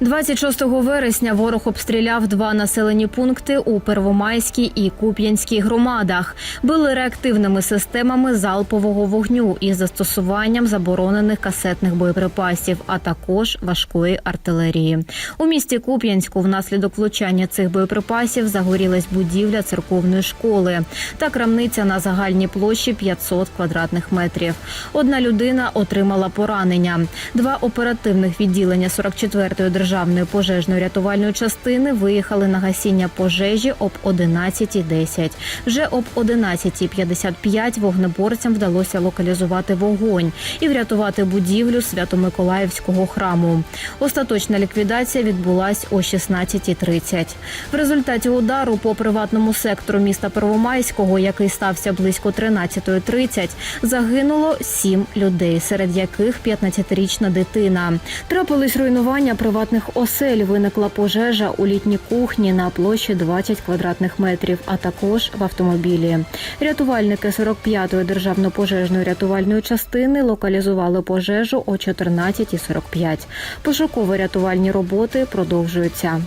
26 вересня ворог обстріляв два населені пункти у Первомайській і Куп'янській громадах. Били реактивними системами залпового вогню із застосуванням заборонених касетних боєприпасів, а також важкої артилерії. У місті Куп'янську внаслідок влучання цих боєприпасів загорілась будівля церковної школи та крамниця на загальній площі 500 квадратних метрів. Одна людина отримала поранення. Два оперативних відділення 44-ї державної пожежної рятувальної частини виїхали на гасіння пожежі об 11.10. Вже об 11.55 вогнеборцям вдалося локалізувати вогонь і врятувати будівлю Свято-Миколаївського храму. Остаточна ліквідація відбулась о 16.30. В результаті удару по приватному сектору міста Первомайського, який стався близько 13.30, загинуло сім людей, серед яких 15-річна дитина. Трапились руйнування приватних осель. Виникла пожежа у літній кухні на площі 20 квадратних метрів, а також в автомобілі. Рятувальники 45-ї державно-пожежної рятувальної частини локалізували пожежу о 14.45. Пошуково-рятувальні роботи продовжуються.